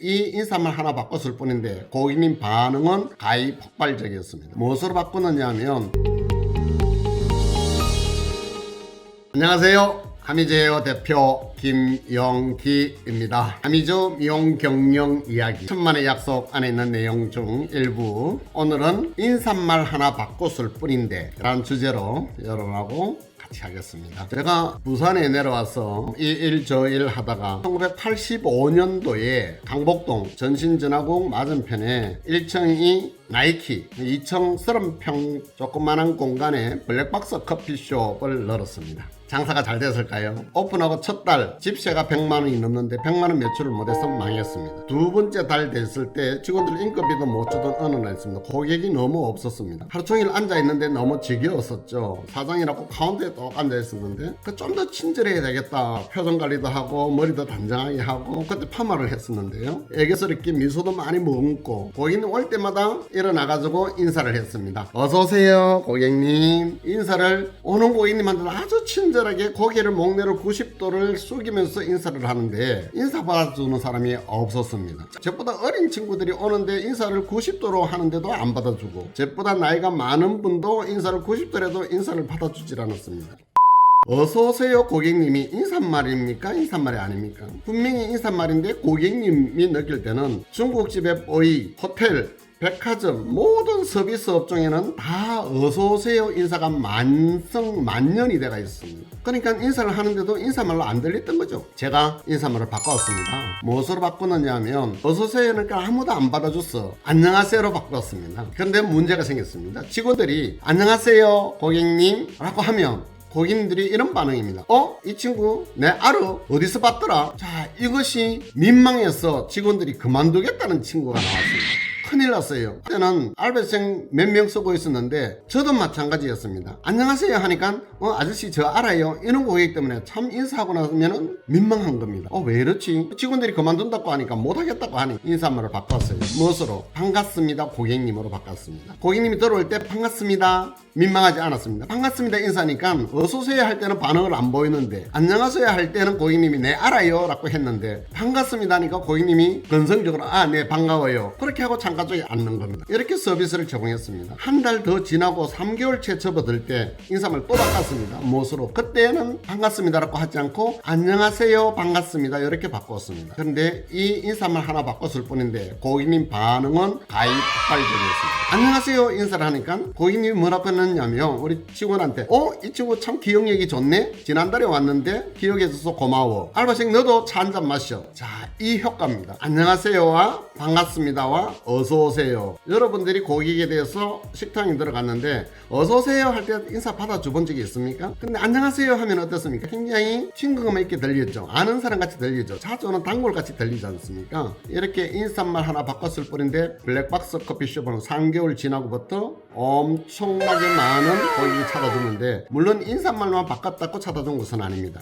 이 인사말 하나 바꿨을 뿐인데 고객님 반응은 가히 폭발적이었습니다. 무엇으로 바꾸느냐 하면 안녕하세요. 하미제어 대표 김영기입니다. 하미주 미용 경영 이야기 천만의 약속 안에 있는 내용 중 일부 오늘은 인사말 하나 바꿨을 뿐인데 라는 주제로 여러분하고 같이 하겠습니다. 제가 부산에 내려와서 이 일 저 일 하다가 1985년도에 강복동 전신전화국 맞은편에 1층이 나이키 2층 30평 조그만한 공간에 블랙박스 커피숍을 열었습니다. 장사가 잘 됐을까요? 오픈하고 첫 달 집세가 100만 원이 넘는데 100만 원 매출을 못해서 망했습니다. 두 번째 달 됐을 때 직원들 인건비도 못 주던 어느 날 있습니다. 고객이 너무 없었습니다. 하루 종일 앉아 있는데 너무 지겨웠었죠. 사장이라고 가운데에 또 앉아 있었는데 좀더 친절해야 되겠다. 표정 관리도 하고 머리도 단정하게 하고 그때 파마를 했었는데요. 애교스럽게 미소도 많이 머금고 고객님 올 때마다 일어나가지고 인사를 했습니다. 어서 오세요 고객님. 인사를 오는 고객님한테는 아주 친절 하게 고개를 목내로 90도를 숙이면서 인사를 하는데 인사 받아주는 사람이 없었습니다. 저보다 어린 친구들이 오는데 인사를 90도로 하는데도 안 받아주고 저보다 나이가 많은 분도 인사를 90도라도 인사를 받아주질 않았습니다. 어서 오세요 고객님이 인사말입니까 인사말이 아닙니까 분명히 인사말인데 고객님이 느낄 때는 중국집의 보이 호텔 백화점 모든 서비스 업종에는 다 어서 오세요 인사가 만성 만년이 돼가 있습니다. 그러니까 인사를 하는데도 인사말로 안 들렸던 거죠. 제가 인사말을 바꿨습니다. 무엇으로 바꾸느냐 하면 어서 오세요니까 아무도 안 받아줬어. 안녕하세요로 바꿨습니다. 그런데 문제가 생겼습니다. 직원들이 안녕하세요 고객님 라고 하면 고객님들이 이런 반응입니다. 어? 이 친구 내 알아? 어디서 봤더라? 자 이것이 민망해서 직원들이 그만두겠다는 친구가 나왔습니다. 큰일 났어요. 그때는 알바생 몇 명 쓰고 있었는데 저도 마찬가지였습니다. 안녕하세요 하니까 어 아저씨 저 알아요. 이런 고객 때문에 참 인사하고 나면은 민망한 겁니다. 어 왜 이렇지? 직원들이 그만둔다고 하니까 못하겠다고 하니 인사말을 바꿨어요. 무엇으로? 반갑습니다 고객님으로 바꿨습니다. 고객님이 들어올 때 반갑습니다. 민망하지 않았습니다. 반갑습니다 인사니까 어서오세요 할 때는 반응을 안 보이는데 안녕하세요 할 때는 고객님이 네 알아요 라고 했는데 반갑습니다 하니까 고객님이 건성적으로 아 네 반가워요 그렇게 하고 장 가쪽에 앉는 겁니다. 이렇게 서비스를 제공했습니다. 한 달 더 지나고 3개월 채 접어들 때 인사말 또 바꿨습니다. 무엇으로? 그때는 반갑습니다라고 하지 않고 안녕하세요 반갑습니다 이렇게 바꿨습니다. 그런데 이 인사말 하나 바꿨을 뿐인데 고객님 반응은 가히 폭발적이었습니다. 안녕하세요 인사를 하니까 고객님이 뭐라고 했느냐면 우리 직원한테 어? 이 친구 참 기억력이 좋네? 지난달에 왔는데 기억해줘서 고마워. 알바생 너도 차 한 잔 마셔. 자, 이 효과입니다. 안녕하세요와 반갑습니다와 어서 오세요. 여러분들이 고객에 대해서 식당에 들어갔는데 어서오세요 할 때 인사 받아줘 본 적이 있습니까? 근데 안녕하세요 하면 어떻습니까? 굉장히 친근감 있게 들리죠. 아는 사람 같이 들리죠. 자주 오는 단골 같이 들리지 않습니까? 이렇게 인사말 하나 바꿨을 뿐인데 블랙박스 커피숍은 3개월 지나고부터 엄청나게 많은 고객이 찾아주는데 물론 인사말만 바꿨다고 찾아준 것은 아닙니다.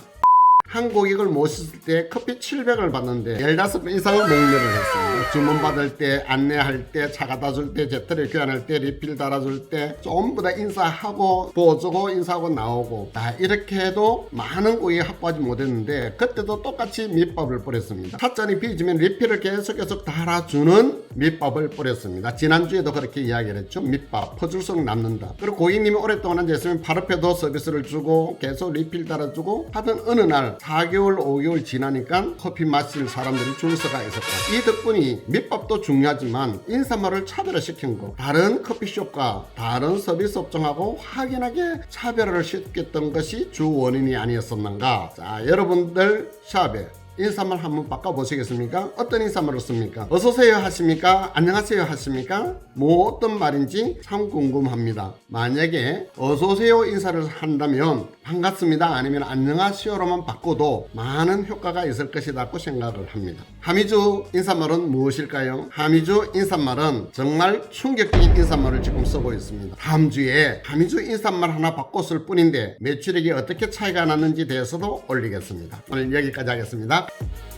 한 고객을 모셨을 때 커피 700을 받는데 15번 이상을 목례를 했습니다. 주문 받을 때, 안내할 때, 차 갖다 줄 때, 제트를 교환할 때, 리필 달아줄 때 전부 다 인사하고 보조고 인사하고 나오고 다 이렇게 해도 많은 고객이 확보하지 못했는데 그때도 똑같이 밑밥을 뿌렸습니다. 찻잔이 빚으면 리필을 계속 계속 달아주는 밑밥을 뿌렸습니다. 지난주에도 그렇게 이야기를 했죠. 밑밥, 퍼줄수록 남는다. 그리고 고객님이 오랫동안 앉아있으면 바로 앞에도 서비스를 주고 계속 리필 달아주고 하던 어느 날 4개월, 5개월 지나니까 커피 마실 사람들이 줄 서가 있었다. 이 덕분이 밑밥도 중요하지만 인사말을 차별화시킨 거. 다른 커피숍과 다른 서비스 업종하고 확연하게 차별화를 시켰던 것이 주 원인이 아니었었는가. 자, 여러분들 샵에 인사말 한번 바꿔보시겠습니까? 어떤 인사말을 씁니까? 어서오세요 하십니까? 안녕하세요 하십니까? 뭐 어떤 말인지 참 궁금합니다. 만약에 어서오세요 인사를 한다면 반갑습니다 아니면 안녕하세요로만 바꿔도 많은 효과가 있을 것이라고 생각을 합니다. 하미주 인사말은 무엇일까요? 하미주 인사말은 정말 충격적인 인사말을 지금 쓰고 있습니다. 다음 주에 하미주 인사말 하나 바꿨을 뿐인데 매출액이 어떻게 차이가 났는지 대해서도 올리겠습니다. 오늘 여기까지 하겠습니다. out.